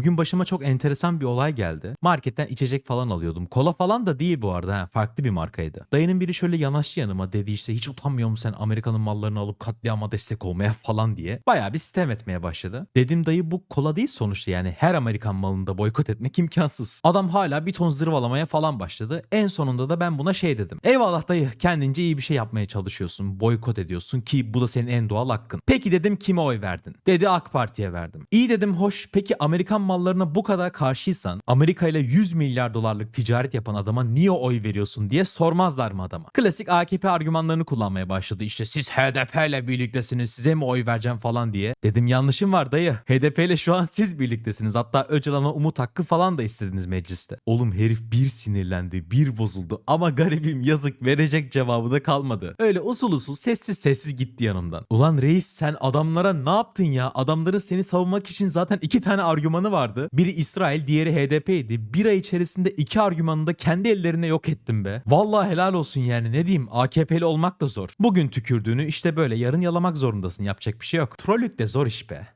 Bugün başıma çok enteresan bir olay geldi. Marketten içecek falan alıyordum. Kola falan da değil bu arada. Ha, farklı bir markaydı. Dayının biri şöyle yanaştı yanıma dedi işte hiç utanmıyor musun sen Amerika'nın mallarını alıp katliama destek olmaya falan diye. Bayağı bir sistem etmeye başladı. Dedim dayı bu kola değil sonuçta yani her Amerikan malını da boykot etmek imkansız. Adam hala bir ton zırvalamaya falan başladı. En sonunda da ben buna şey dedim. Eyvallah dayı kendince iyi bir şey yapmaya çalışıyorsun. Boykot ediyorsun ki bu da senin en doğal hakkın. Peki dedim kime oy verdin? Dedi AK Parti'ye verdim. İyi dedim hoş peki Amerikan mallarına bu kadar karşıysan Amerika ile 100 milyar dolarlık ticaret yapan adama niye oy veriyorsun diye sormazlar mı adama? Klasik AKP argümanlarını kullanmaya başladı. İşte siz HDP ile birliktesiniz size mi oy vereceğim falan diye. Dedim yanlışım var dayı. HDP ile şu an siz birliktesiniz. Hatta Öcalan'a umut hakkı falan da istediniz mecliste. Oğlum herif bir sinirlendi bir bozuldu ama garibim yazık verecek cevabı da kalmadı. Öyle usul usul sessiz sessiz gitti yanımdan. Ulan reis sen adamlara ne yaptın ya? Adamların seni savunmak için zaten iki tane argümanı vardı. Biri İsrail diğeri HDP'ydi. Bir ay içerisinde iki argümanını da kendi ellerine yok ettim be. Vallahi helal olsun yani ne diyeyim AKP'li olmak da zor. Bugün tükürdüğünü işte böyle yarın yalamak zorundasın yapacak bir şey yok. Trollük de zor iş be.